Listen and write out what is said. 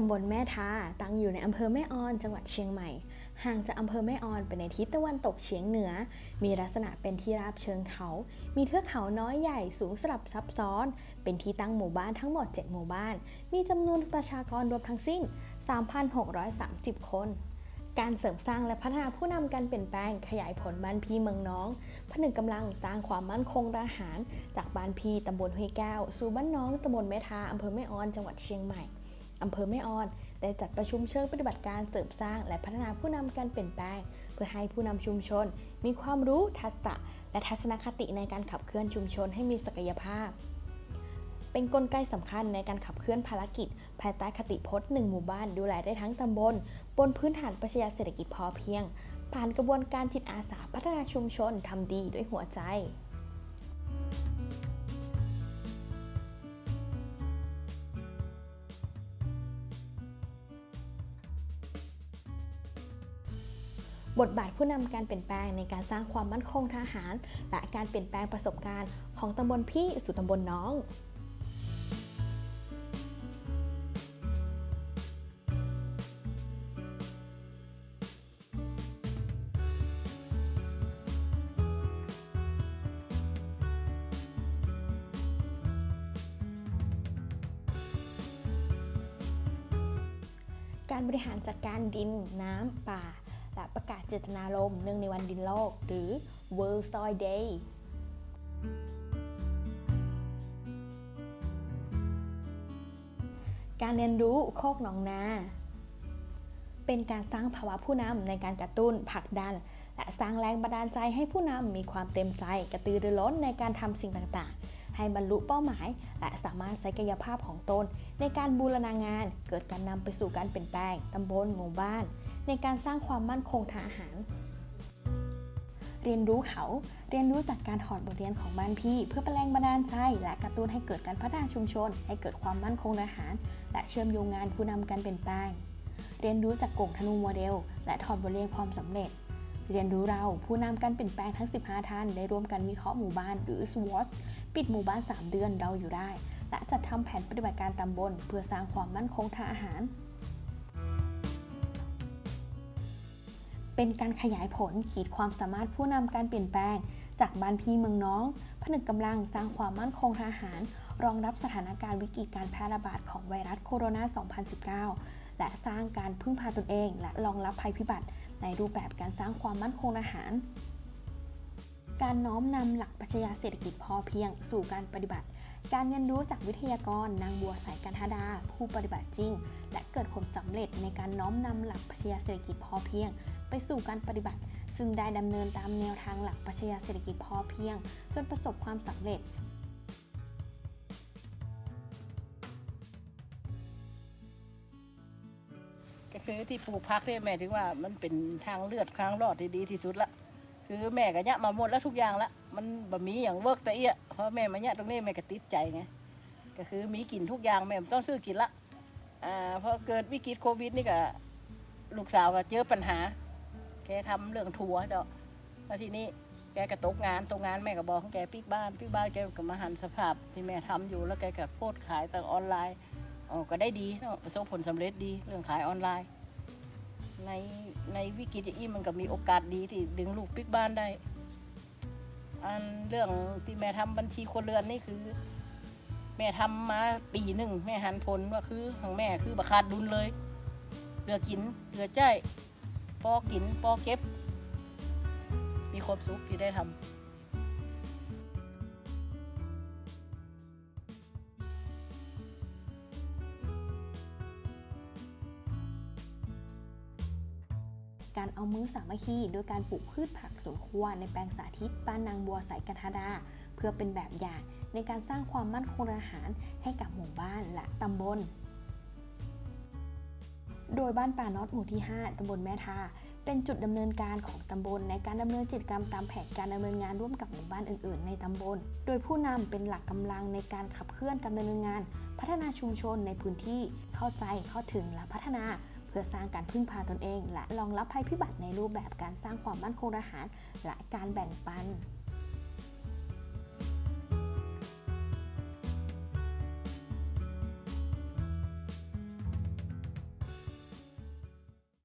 ตำบลแม่ทาตั้งอยู่ในอำเภอแม่ออน จังหวัดเชียงใหม่ ห่างจากอำเภอแม่ออนไปในทิศตะวันตกเฉียงเหนือ มีลักษณะเป็นที่ราบเชิงเขา มีเทือกเขาน้อยใหญ่สูงสลับซับซ้อน เป็นที่ตั้งหมู่บ้านทั้งหมด 7 หมู่บ้าน มีจำนวนประชากรรวมทั้งสิ้น 3,630 คน การเสริมสร้างและพัฒนาผู้นำการเปลี่ยนแปลงขยายผลบ้านพี่เมืองน้องผนึกกำลังสร้างความมั่นคงทหาร จากบ้านพี่ตำบลห้วยแก้วสู่บ้านน้องตำบลแม่ทาอำเภอแม่ออนจังหวัดเชียงใหม่ อำเภอแม่ออน ได้จัดประชุมเชิงปฏิบัติการเสริมสร้าง และพัฒนาผู้นำการเปลี่ยนแปลง เพื่อให้ผู้นำชุมชน มีความรู้ทักษะ และทัศนคติในการขับเคลื่อนชุมชนให้มีศักยภาพ เป็นกลไกสำคัญในการขับเคลื่อนภารกิจ ภายใต้คติพจน์หนึ่งหมู่บ้านดูแลได้ทั้งตำบล บนพื้นฐานปรัชญาเศรษฐกิจพอเพียง ผ่านกระบวนการจิตอาสาพัฒนาชุมชนทำดีด้วยหัวใจ บทบาทผู้นำการเปลี่ยนแปลงในการสร้างความมั่นคงทางทหาร และการเปลี่ยนแปลงประสบการณ์ของตำบลพี่สู่ตำบลน้องการบริหารจัดการดิน น้ำ ป่า และประกาศเจตนารมณ์เนื่องในวันดินโลก หรือ World Soil Day การเรียนรู้โคกหนองนา เป็นการสร้างภาวะผู้นำในการกระตุ้นผลักดัน และสร้างแรงบันดาลใจให้ผู้นำมีความเต็มใจกระตือรือร้นในการทำสิ่งต่างๆ ให้บรรลุเป้าหมาย และสามารถใช้กายภาพของตน ในการบูรณางานเกิดการนำไปสู่การเปลี่ยนแปลงตำบลหมู่บ้าน ในการสร้างความมั่นคงทางอาหาร เรียนรู้เขาเรียนรู้จากการถอดบทเรียนของบ้านพี่ เพื่อเป็นแรงบันดาลใจ และกระตุ้นให้เกิดการพัฒนาชุมชน ให้เกิดความมั่นคงทางอาหาร และเชื่อมโยงงานผู้นำการเปลี่ยนแปลงเรียนรู้จากกลุ่มธนูโมเดล และถอดบทเรียนความสำเร็จ เรียนรู้เราผู้นำการเปลี่ยนแปลงทั้ง 15 ท่าน ได้ร่วมกันวิเคราะห์หมู่บ้านหรือ SWOT ปิดหมู่บ้าน 3 เดือนเราอยู่ได้ และจัดทำแผนปฏิบัติการตำบล เพื่อสร้างความมั่นคงทางอาหาร เป็นการขยายผลขีดความสามารถผู้นำการเปลี่ยนแปลง จากบ้านพี่เมืองน้อง ผนึกกำลังสร้างความมั่นคงทางอาหาร รองรับสถานการณ์วิกฤตการแพร่ระบาดของไวรัสโคโรนา 2019 และสร้างการพึ่งพาตนเอง และรองรับภัยพิบัติ ในรูปแบบการสร้างความมั่นคงทางอาหาร การน้อมนำหลักปรัชญาเศรษฐกิจพอเพียง สู่การปฏิบัติ การเรียนรู้จากวิทยากร นางบัวสายกันธดา ผู้ปฏิบัติจริง และเกิดผลสำเร็จในการน้อมนำหลักปรัชญาเศรษฐกิจพอเพียง ไปสู่การปฏิบัติ ซึ่งได้ดำเนินตามแนวทางหลักปรัชญาเศรษฐกิจพอเพียง จนประสบความสำเร็จก็คือที่ปลูกพักเนี่ยแม่ถึงว่ามันเป็นทางเลือดทางรอดที่ดีที่สุดละคือแม่ก็ยะมาหมดแล้วทุกอย่างละมันบะมีอย่างเวิร์กแต่เอียเพราะแม่มาเนี่ยตรงนี้แม่ก็ติดใจไงก็คือมีกินทุกอย่างแม่บ่ต้องซื้อกินละอ่าพอเกิดวิกฤตโควิดนี่ก็ลูกสาวก็เจอปัญหา แกทำเรื่องทัวเจ้าแล้วทีนี้แกก็ตกงานตกงานแม่ก็บอกของแกปิกบ้านปิกบ้านแกก็มาหันสภาพที่แม่ทำอยู่แล้วแกก็โพสขายทางออนไลน์อ๋อก็ได้ดีเนาะประสบผลสำเร็จดีเรื่องขายออนไลน์ ในในวิกฤตอย่างนี้มันก็มีโอกาสดีที่ดึงลูกปิกบ้านได้ อันเรื่องที่แม่ทำบัญชีคนเรือนนี่คือ แม่ทำมาปีหนึ่งแม่หันผลว่าคือของแม่คือบัขาดดุลเลยเหลือกินเหลือใจ พอกินพอเก็บ มีความสุขที่ได้ทำการเอามือสามัคคีโดยการปลูกพืชผักสวนครัวในแปลงสาธิตบ้านนางบัวสายกันธดา เพื่อเป็นแบบอย่างในการสร้างความมั่นคงอาหารให้กับหมู่บ้านและตำบล โดยบ้านป่าน็อตหมู่ที่ 5 ตำบลแม่ทา เป็นจุดดำเนินการของตำบลในการดำเนินกิจกรรมตามแผนการดำเนินงานร่วมกับหมู่บ้านอื่น ๆ ในตำบล โดยผู้นำเป็นหลักกำลังในการขับเคลื่อนการดำเนินงาน พัฒนาชุมชนในพื้นที่เข้าใจเข้าถึงและพัฒนาเพื่อสร้างการพึ่งพาตนเอง และรองรับภัยพิบัติในรูปแบบการสร้างความมั่นคงทางอาหาร และการแบ่งปัน